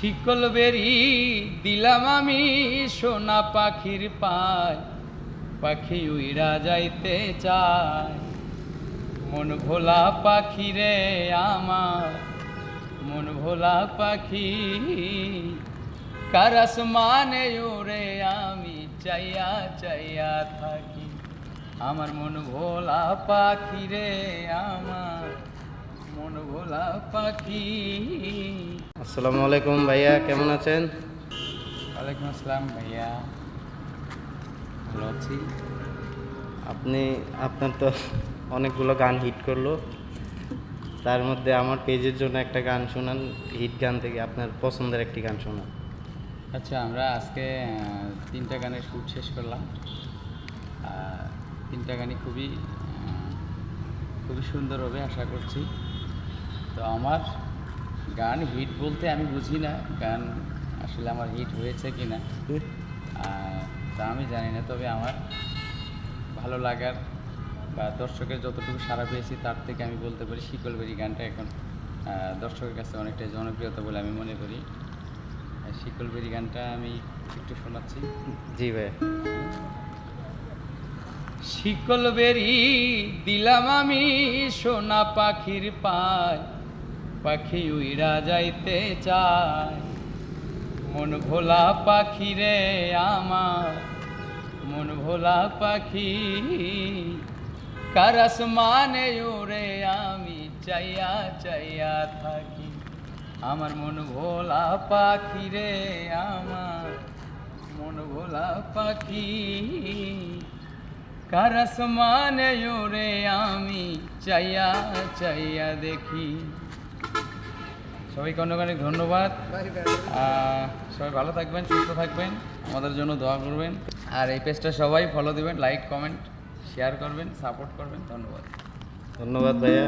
শিকল বেরি দিলাম আমি সোনা পাখির পায়। পাখি উইরা যাইতে চায়। মন ভোলা পাখি রে আমার, মন ভোলা পাখি। কারাস মানে ওরে আমি চাইয়া চাইয়া থাকি। আমার মন ভোলা পাখি রে আমার, মন ভোলা পাখি। আসসালামু আলাইকুম ভাইয়া কেমন আছেন? ওয়ালাইকুম আসসালাম ভাইয়া। ভালো আছি। আপনি আপনার তো অনেকগুলো গান হিট করল। তার মধ্যে আমার পেজের জন্য একটা গান শোনান হিট গান থেকে আপনার পছন্দের একটি গান শোনান। আচ্ছা আমরা আজকে তিনটা গানের শ্যুট শেষ করলাম। তিনটা গানই খুবই খুবই সুন্দর হবে আশা করছি। তো আমার গান হিট বলতে আমি বুঝি না গান আসলে আমার হিট হয়েছে কি না তা আমি জানি না তবে আমার ভালো লাগার বা দর্শকের যতটুকু সাড়া পেয়েছি তার থেকে আমি বলতে পারি শিকলবেরি গানটা এখন দর্শকের কাছে অনেকটাই জনপ্রিয়তা বলে আমি মনে করি। শিকলবেরি গানটা আমি একটু শোনাচ্ছি। জি ভাইয়া। শিকল বেরি দিলাম আমি সোনা পাখির পায় পাখি উইরা যাইতে চায়। মন ভোলা পাখি রে আমার, মন ভোলা পাখি। কারাস মানে ওরে আমি চাইয়া চাইয়া থাকি। আমার মন ভোলা পাখি রে আমার, মন ভোলা পাখি। কারাস মানে ওরে আমি চাইয়া চাইয়া দেখি। সবাইকে অনেক অনেক ধন্যবাদ। সবাই ভালো থাকবেন, সুস্থ থাকবেন, আমাদের জন্য দোয়া করবেন। আর এই পেজটা সবাই ফলো দিবেন লাইক কমেন্ট শেয়ার করবেন সাপোর্ট করবেন। ধন্যবাদ। ধন্যবাদ ভাইয়া।